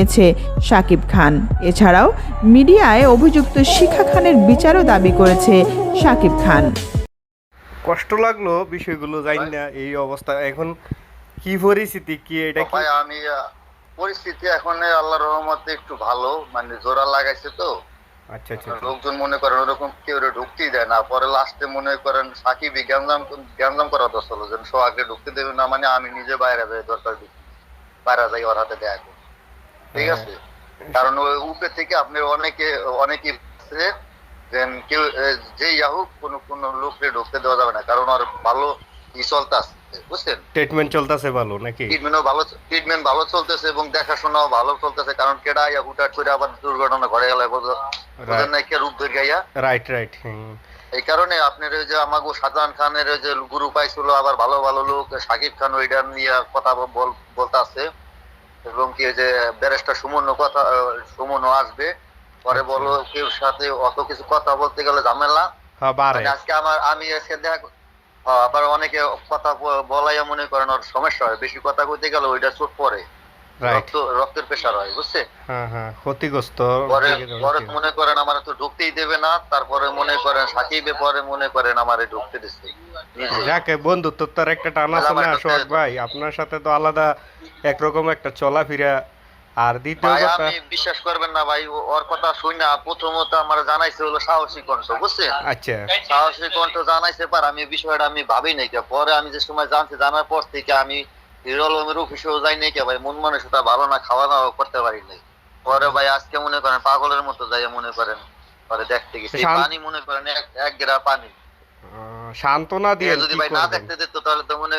নিয়েছে শাকিব খান। এছাড়াও মিডিয়ায় অভিযুক্ত শিখা খানের বিচারও দাবি করেছে শাকিব খান। কষ্ট লাগল বিষয়গুলো জানি না এই অবস্থা। এখন কি পরিস্থিতি কি এটা কি? আমি পরিস্থিতি এখন আল্লাহর রহমতে একটু ভালো। মানে জোড়া লাগাইছে তো। আচ্ছা আচ্ছা আচ্ছা। লোকজন মনে করেন ওরকম কেউ ঢুকতেই দেয় না। পরে লাস্টে মনে করেন সাকিবই গ্যাঞ্জাম গ্যাঞ্জাম করা দশ হলো। যেন সোহাগকে ঢুকতে দেবে না মানে আমি নিজে বাইরে যাই দরকার বাইরে যাই ওর হাতে দেয়া। ঠিক হ্যাঁ। আছে? কারণ থেকে আপনি অনেকে অনেকে যেন কেউ কোনো কোনো লোককে ঢুকতে দেওয়া যাবে না। কারণ ওর ভালো ই চলতে আসছে বুঝছেন? ট্রিটমেন্ট চলতেছে ভালো নাকি? ট্রিটমেন্টও ভালো ট্রিটমেন্ট ভালো চলতেছে এবং দেখাশোনাও ভালো চলতেছে। কারণ কেডা ইয়া হুটাট করে আবার দুর্ঘটনা ঘটে গেল ওদের নাকি রূপ ধরে গাইয়া রাইট রাইট এই কারণে আপনার ওই যে আমাকে শাহজাহান খানের ওই যে গুরু পাইছিল আবার ভালো ভালো লোক সাকিব খান ওইটা নিয়ে কথা বল বলতে আছে এবং কি ওই যে ব্যারেস্টার সুমন কথা সুমন আসবে। পরে বলো কেউ সাথে অত কিছু কথা বলতে গেলে ঝামেলা। হ্যাঁ মানে আজকে আমার আমি এসে দেখা আবার অনেকে কথা বলাই মনে করেন ওর সমস্যা হয়। বেশি কথা বলতে গেলে ওইটা চোট পড়ে। রাইট রক্ত রক্তের প্রেশার হয় বুঝছে হ্যাঁ হ্যাঁ ক্ষতিগ্রস্ত পরে। মনে করেন আমার তো ঢুকতেই দেবে না তারপরে মনে করেন সাকিবে পরে মনে করেন আমারে ঢুকতে দিচ্ছে যাকে বন্ধুত্ব তার একটা টান সোহাগ ভাই আপনার সাথে তো আলাদা একরকম একটা চলাফেরা। আর দ্বিতীয় কথা বিশ্বাস করবেন না ভাই ওর কথা শুই না প্রথমত আমার জানাইছে হলো সাহসী কণ্ঠ বুঝছেন? আচ্ছা। সাহসী কণ্ঠ জানাইছে পর আমি বিষয়টা আমি ভাবি নাই। পরে আমি যে সময় জানছি জানার পর থেকে আমি হিরোল আলমের অফিসেও যাই নাই কে ভাই? মন ভালো না খাওয়া দাওয়া করতে পারি নাই। পরে ভাই আজকে মনে করেন পাগলের মতো যাই মনে করেন পরে দেখতে গেছি। পানি মনে করেন এক গেরা পানি। সান্ত্বনা দিয়ে যদি ভাই না দেখতে দিত তাহলে তো মনে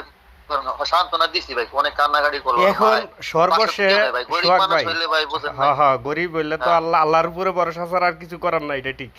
সান্ত্বনা দিছি ভাই। অনেক কান্নাকাটি করল এখন ভাই, সর্বশেষ গরিব মানুষ হইলে ভাই বুঝেন হ্যাঁ হ্যাঁ গরিব বললে তো হ্যাঁ। আল্লাহ আল্লাহর উপরে ভরসা ছাড়া আর কিছু করার নাই এটা ঠিক।